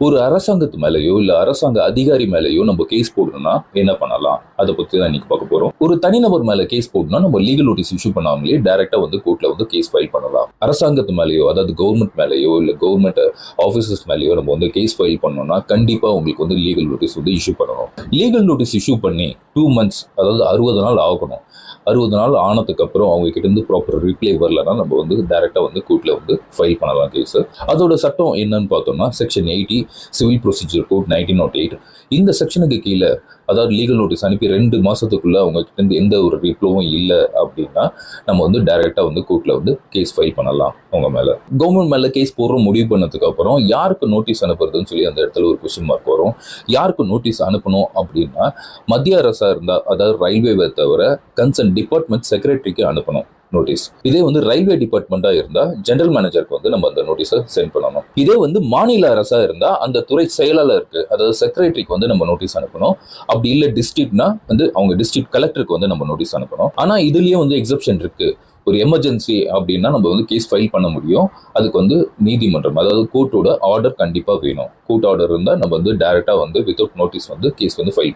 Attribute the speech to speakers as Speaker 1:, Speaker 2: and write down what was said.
Speaker 1: ஒரு அரசாங்கத்து மேலேயோ இல்ல அரசாங்க அதிகாரி மேலேயோ நம்ம கேஸ் போடணும்னா என்ன பண்ணலாம்? அதை பத்தி தான் இன்னைக்கு பார்க்க போறோம். ஒரு தனிநபர் மேல கேஸ் போடணும்னா நம்ம லீகல் நோட்டீஸ் இஷ்யூ பண்ணாமலே டைரக்டா வந்து கோர்ட்ல வந்து கேஸ் ஃபைல் பண்ணலாம். அரசாங்கத்து மேலேயோ அதாவது கவர்மெண்ட் மேலேயோ இல்ல கவர்மெண்ட் ஆஃபீஸர்ஸ் மேலேயோ நம்ம வந்து கேஸ் ஃபைல் பண்ணோம்னா கண்டிப்பா உங்களுக்கு வந்து லீகல் நோட்டீஸ் வந்து இஷ்யூ பண்ணணும். லீகல் நோட்டீஸ் இஷ்யூ பண்ணி டூ மந்த்ஸ் அதாவது அறுபது நாள் ஆகணும். அறுபது நாள் ஆனதுக்கு அப்புறம் அவங்க கிட்ட இருந்து ப்ராப்பர் ரிப்ளை வரலன்னா நம்ம வந்து டேரெக்டாக வந்து கோர்ட்டில் வந்து ஃபைல் பண்ணலாம் கேஸ் அதோட சட்டம் என்னன்னு பார்த்தோம்னா section eighty civil procedure code nineteen nought eight இந்த செக்ஷனுக்கு கீழே அதாவது லீகல் நோட்டீஸ் அனுப்பி ரெண்டு மாதத்துக்குள்ளே அவங்க எந்த ஒரு ரிப்ளவும் இல்லை அப்படின்னா நம்ம வந்து டேரெக்டாக வந்து கோர்ட்டில் வந்து கேஸ் ஃபைல் பண்ணலாம் அவங்க மேலே. கவர்மெண்ட் மேலே கேஸ் போடுறோம் முடிவு பண்ணதுக்கு அப்புறம் யாருக்கு நோட்டீஸ் அனுப்புறதுன்னு சொல்லி அந்த இடத்துல ஒரு கொஸ்டின் மார்க் வரும். யாருக்கு நோட்டீஸ் அனுப்பணும் அப்படின்னா மத்திய அரசு இருந்தால் அதாவது ரயில்வேவை தவிர கன்சர்ன் டிபார்ட்மெண்ட் செக்ரட்டரிக்கு அனுப்பணும் நோட்டீஸ் இதே வந்து ரயில்வே டிபார்ட்மெண்டா இருந்தா ஜெனரல் மேனேஜருக்கு வந்து நம்ம அந்த நோட்டீஸை சென்ட் பண்ணணும். இதே வந்து மாநில அரசா இருந்தா அந்த துறை செயலாளருக்கு அதாவது செக்ரட்டரிக்கு வந்து நம்ம நோட்டீஸ் அனுப்பணும். அப்படி இல்லை டிஸ்ட்ரிக்ட்னா வந்து அவங்க டிஸ்ட்ரிக்ட் கலெக்டருக்கு வந்து நம்ம நோட்டீஸ் அனுப்பணும். ஆனா இதுலயே வந்து எக்ஸப்ஷன் இருக்கு. ஒரு எமர்ஜென்சி அப்படின்னா நம்ம வந்து கேஸ் ஃபைல் பண்ண முடியும். அதுக்கு வந்து நீதிமன்றம் அதாவது கோர்ட்டோட ஆர்டர் கண்டிப்பாக வேணும். கோர்ட் ஆர்டர் இருந்தால் நம்ம வந்து டேரெக்டாக வந்து வித்தவுட் நோட்டீஸ் வந்து கேஸ் வந்து ஃபைல்